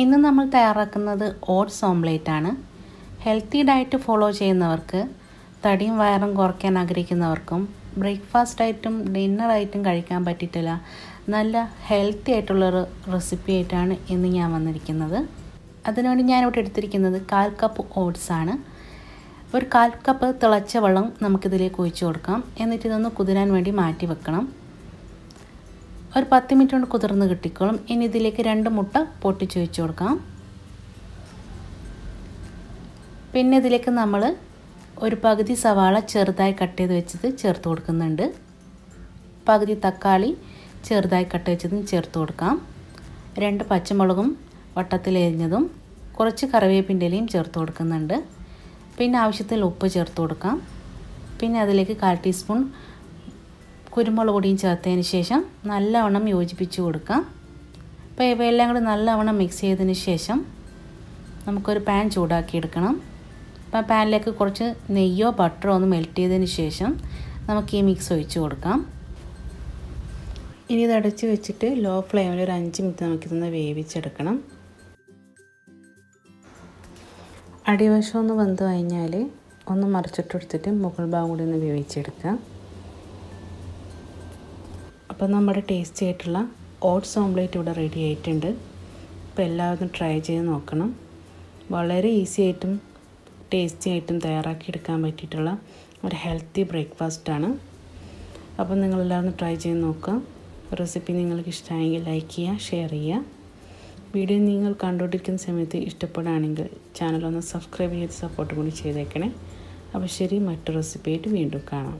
ഇന്ന് നമ്മൾ തയ്യാറാക്കുന്നത് ഓട്സ് ഓംലേറ്റ് ആണ്. ഹെൽത്തി ഡയറ്റ് ഫോളോ ചെയ്യുന്നവർക്ക് തടിയും വയറും കുറയ്ക്കാൻ ആഗ്രഹിക്കുന്നവർക്കും ബ്രേക്ക്ഫാസ്റ്റ് ആയിട്ടും ഡിന്നർ ആയിട്ടും കഴിക്കാൻ പറ്റിയിട്ടില്ല നല്ല ഹെൽത്തി ആയിട്ടുള്ളൊരു റെസിപ്പി ആയിട്ടാണ് ഇന്ന് ഞാൻ വന്നിരിക്കുന്നത്. അതിനുവേണ്ടി ഞാനിവിടെ എടുത്തിരിക്കുന്നത് കാൽ കപ്പ് ഓട്സ് ആണ്. ഒരു കാൽ കപ്പ് തിളച്ച വെള്ളം നമുക്കിതിലേക്ക് ഒഴിച്ചു കൊടുക്കാം. എന്നിട്ട് ഇതൊന്ന് കുതിരാൻ വേണ്ടി മാറ്റി വെക്കണം. ഒരു പത്ത് മിനിറ്റ് കൊണ്ട് കുതിർന്ന് കിട്ടിക്കോളും. ഇനി ഇതിലേക്ക് രണ്ട് മുട്ട പൊട്ടിച്ച് വെച്ച് കൊടുക്കാം. പിന്നെ ഇതിലേക്ക് നമ്മൾ ഒരു പകുതി സവാള ചെറുതായി കട്ട് ചെയ്ത് വെച്ചത് ചേർത്ത് കൊടുക്കുന്നുണ്ട്. പകുതി തക്കാളി ചെറുതായി കട്ട് വെച്ചതും ചേർത്ത് കൊടുക്കാം. രണ്ട് പച്ചമുളകും വട്ടത്തിൽ എരിഞ്ഞതും കുറച്ച് കറിവേപ്പിന്റെ ഇലയും ചേർത്ത് കൊടുക്കുന്നുണ്ട്. പിന്നെ ആവശ്യത്തിൽ ഉപ്പ് ചേർത്ത് കൊടുക്കാം. പിന്നെ അതിലേക്ക് കാൽ ടീസ്പൂൺ കുരുമുളക് പൊടിയും ചേർത്തതിന് ശേഷം നല്ലവണ്ണം യോജിപ്പിച്ച് കൊടുക്കാം. അപ്പോൾ ഇവയെല്ലാം കൂടി നല്ലവണ്ണം മിക്സ് ചെയ്തതിന് ശേഷം നമുക്കൊരു പാൻ ചൂടാക്കിയെടുക്കണം. അപ്പോൾ പാനിലേക്ക് കുറച്ച് നെയ്യോ ബട്ടറോ ഒന്ന് മെൽറ്റ് ചെയ്തതിന് ശേഷം നമുക്ക് ഈ മിക്സ് ഒഴിച്ച് കൊടുക്കാം. ഇനി ഇത് അടച്ച് വെച്ചിട്ട് ലോ ഫ്ലെയിമിൽ ഒരു അഞ്ച് മിനിറ്റ് നമുക്കിതൊന്ന് വേവിച്ചെടുക്കണം. അടിവശം ഒന്ന് വെന്ത് കഴിഞ്ഞാൽ ഒന്ന് മറിച്ചിട്ടെടുത്തിട്ട് മുകൾ ഭാഗം കൂടി ഒന്ന് വേവിച്ചെടുക്കാം. അപ്പോൾ നമ്മുടെ ടേസ്റ്റി ആയിട്ടുള്ള ഓട്സ് ഓംലേറ്റ് ഇവിടെ റെഡി ആയിട്ടുണ്ട്. അപ്പോൾ എല്ലാവരും ട്രൈ ചെയ്ത് നോക്കണം. വളരെ ഈസി ആയിട്ടും ടേസ്റ്റി ആയിട്ടും തയ്യാറാക്കിയെടുക്കാൻ പറ്റിയിട്ടുള്ള ഒരു ഹെൽത്തി ബ്രേക്ക്ഫാസ്റ്റാണ് അപ്പോൾ നിങ്ങളെല്ലാവരും ട്രൈ ചെയ്ത് നോക്കുക. റെസിപ്പി നിങ്ങൾക്ക് ഇഷ്ടമായെങ്കിൽ ലൈക്ക് ചെയ്യുക ഷെയർ ചെയ്യുക. വീഡിയോ നിങ്ങൾ കണ്ടുകൊണ്ടിരിക്കുന്ന സമയത്ത് ഇഷ്ടപ്പെടുകയാണെങ്കിൽ ചാനലൊന്ന് സബ്സ്ക്രൈബ് ചെയ്ത് സപ്പോർട്ട് കൂടി ചെയ്തേക്കണേ. അപ്പോൾ ശരി മറ്റു റെസിപ്പി ആയിട്ട് വീണ്ടും കാണാം.